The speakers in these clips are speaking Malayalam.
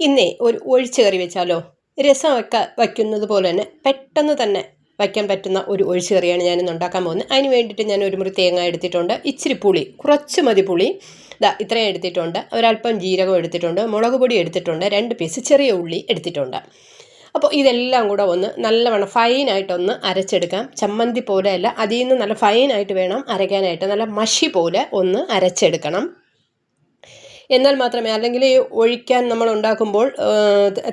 ഇന്നേ ഒരു ഒഴിച്ചേറി വെച്ചാലോ? രസമൊക്കെ വയ്ക്കുന്നത് പോലെ തന്നെ പെട്ടെന്ന് തന്നെ വയ്ക്കാൻ പറ്റുന്ന ഒരു ഒഴിച്ചേറിയാണ് ഞാനിന്ന് ഉണ്ടാക്കാൻ പോകുന്നത്. അതിന് വേണ്ടിയിട്ട് ഞാൻ ഒരു മുറി തേങ്ങ എടുത്തിട്ടുണ്ട്. ഇച്ചിരി പുളി കുറച്ച് മതി പുളി. ഇതാ ഇത്രയും എടുത്തിട്ടുണ്ട്. ഒരല്പം ജീരകം എടുത്തിട്ടുണ്ട്. മുളക് പൊടി എടുത്തിട്ടുണ്ട്. രണ്ട് പീസ് ചെറിയ ഉള്ളി എടുത്തിട്ടുണ്ട്. അപ്പോൾ ഇതെല്ലാം കൂടെ ഒന്ന് നല്ലവണ്ണം ഫൈനായിട്ടൊന്ന് അരച്ചെടുക്കാം. ചമ്മന്തി പോലെയല്ല അതിൽ നിന്ന് നല്ല ഫൈനായിട്ട് വേണം അരയ്ക്കാനായിട്ട്. നല്ല മഷി പോലെ ഒന്ന് അരച്ചെടുക്കണം. എന്നാൽ മാത്രമേ അല്ലെങ്കിൽ ഒഴിക്കാൻ നമ്മൾ ഉണ്ടാക്കുമ്പോൾ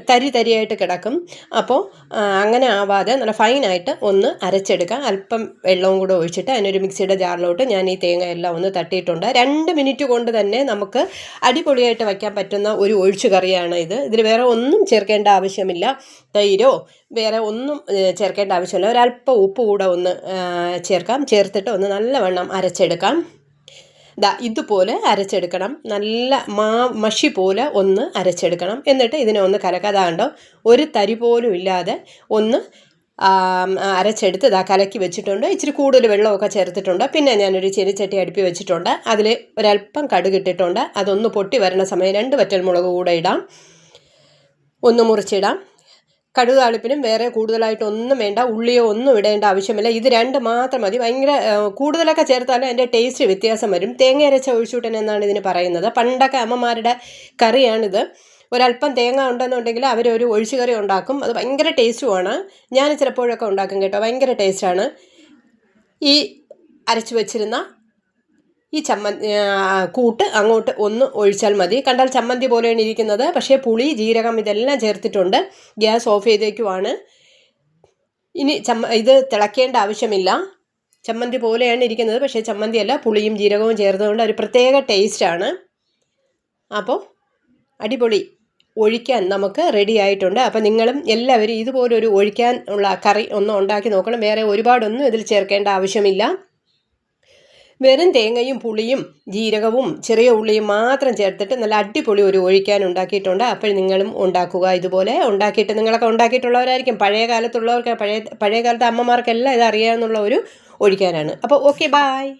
തരി തരിയായിട്ട് കിടക്കും. അപ്പോൾ അങ്ങനെ ആവാതെ നല്ല ഫൈനായിട്ട് ഒന്ന് അരച്ചെടുക്കാം അല്പം വെള്ളവും കൂടെ ഒഴിച്ചിട്ട് അതിനൊരു മിക്സിയുടെ ജാറിലോട്ട് ഞാൻ ഈ തേങ്ങ എല്ലാം ഒന്ന് തട്ടിയിട്ടുണ്ട്. രണ്ട് മിനിറ്റ് കൊണ്ട് തന്നെ നമുക്ക് അടിപൊളിയായിട്ട് വയ്ക്കാൻ പറ്റുന്ന ഒരു ഒഴിച്ചു കറിയാണ് ഇത്. ഇതിൽ വേറെ ഒന്നും ചേർക്കേണ്ട ആവശ്യമില്ല. തൈരോ വേറെ ഒന്നും ചേർക്കേണ്ട ആവശ്യമില്ല. ഒരല്പം ഉപ്പ് കൂടെ ഒന്ന് ചേർക്കാം. ചേർത്തിട്ട് ഒന്ന് നല്ലവണ്ണം അരച്ചെടുക്കാം. ദാ ഇതുപോലെ അരച്ചെടുക്കണം. നല്ല മാ മഷി പോലെ ഒന്ന് അരച്ചെടുക്കണം. എന്നിട്ട് ഇതിനെ ഒന്ന് കലക്കാതാണ്ടോ ഒരു തരി പോലും ഇല്ലാതെ ഒന്ന് അരച്ചെടുത്ത് ഇതാ കലക്കി വെച്ചിട്ടുണ്ട്. ഇച്ചിരി കൂടുതൽ വെള്ളമൊക്കെ ചേർത്തിട്ടുണ്ട്. പിന്നെ ഞാനൊരു ചെരിച്ചട്ടി അടുപ്പി വെച്ചിട്ടുണ്ട്. അതിൽ ഒരല്പം കടുകിട്ടിട്ടുണ്ട് അതൊന്ന് പൊട്ടി വരണ സമയം രണ്ട് വറ്റൽ മുളക് കൂടെ ഇടാം. ഒന്ന് മുറിച്ചിടാം. കടുക് താളിപ്പിനും വേറെ കൂടുതലായിട്ട് ഒന്നും വേണ്ട ഉള്ളിയോ ഒന്നും ഇടേണ്ട ആവശ്യമില്ല. ഇത് രണ്ട് മാത്രം മതി. ഭയങ്കര കൂടുതലൊക്കെ ചേർത്താലും അതിന്റെ ടേസ്റ്റ് വ്യത്യാസം വരും. തേങ്ങ അരച്ച ഒഴിച്ചൂട്ടൻ എന്നാണ് ഇതിന് പറയുന്നത്. പണ്ടൊക്കെ അമ്മമാരുടെ കറിയാണിത്. ഒരല്പം തേങ്ങ ഉണ്ടെന്നുണ്ടെങ്കിൽ അവരൊരു ഒഴിച്ചു കറി ഉണ്ടാക്കും. അത് ഭയങ്കര ടേസ്റ്റുമാണ്. ഞാൻ ചിലപ്പോഴൊക്കെ ഉണ്ടാക്കും കേട്ടോ. ഭയങ്കര ടേസ്റ്റാണ്. ഈ അരച്ചു വെച്ചിരുന്ന ഈ ചമ്മന്തി കൂട്ട് അങ്ങോട്ട് ഒന്ന് ഒഴിച്ചാൽ മതി. കണ്ടാൽ ചമ്മന്തി പോലെയാണ് ഇരിക്കുന്നത്. പക്ഷേ പുളി ജീരകം ഇതെല്ലാം ചേർത്തിട്ടുണ്ട്. ഗ്യാസ് ഓഫ് ചെയ്തേക്കുവാണ്. ഇനി ചമ്മ ഇത് തിളക്കേണ്ട ആവശ്യമില്ല. ചമ്മന്തി പോലെയാണ് ഇരിക്കുന്നത്. പക്ഷേ ചമ്മന്തിയല്ല പുളിയും ജീരകവും ചേർന്നതുകൊണ്ട് ഒരു പ്രത്യേക ടേസ്റ്റാണ്. അപ്പോൾ അടിപൊളി ഒഴിക്കാൻ നമുക്ക് റെഡി ആയിട്ടുണ്ട്. അപ്പോൾ നിങ്ങളും എല്ലാവരും ഇതുപോലൊരു ഒഴിക്കാൻ ഉള്ള കറി ഒന്ന് ഉണ്ടാക്കി നോക്കണം. വേറെ ഒരുപാടൊന്നും ഇതിൽ ചേർക്കേണ്ട ആവശ്യമില്ല. വെറും തേങ്ങയും പുളിയും ജീരകവും ചെറിയ ഉള്ളിയും മാത്രം ചേർത്തിട്ട് നല്ല അടിപൊളി ഒരു ഒഴിക്കാൻ ഉണ്ടാക്കിയിട്ടുണ്ട്. അപ്പോൾ നിങ്ങളും ഉണ്ടാക്കുക. ഇതുപോലെ ഉണ്ടാക്കിയിട്ട് നിങ്ങളൊക്കെ ഉണ്ടാക്കിയിട്ടുള്ളവരായിരിക്കും. പഴയ കാലത്തുള്ളവർക്ക് പഴയ പഴയ കാലത്തെ അമ്മമാർക്കെല്ലാം ഇത് അറിയാമെന്നുള്ള ഒരു ഒഴിക്കാനാണ്. അപ്പോൾ ഓക്കെ ബായ്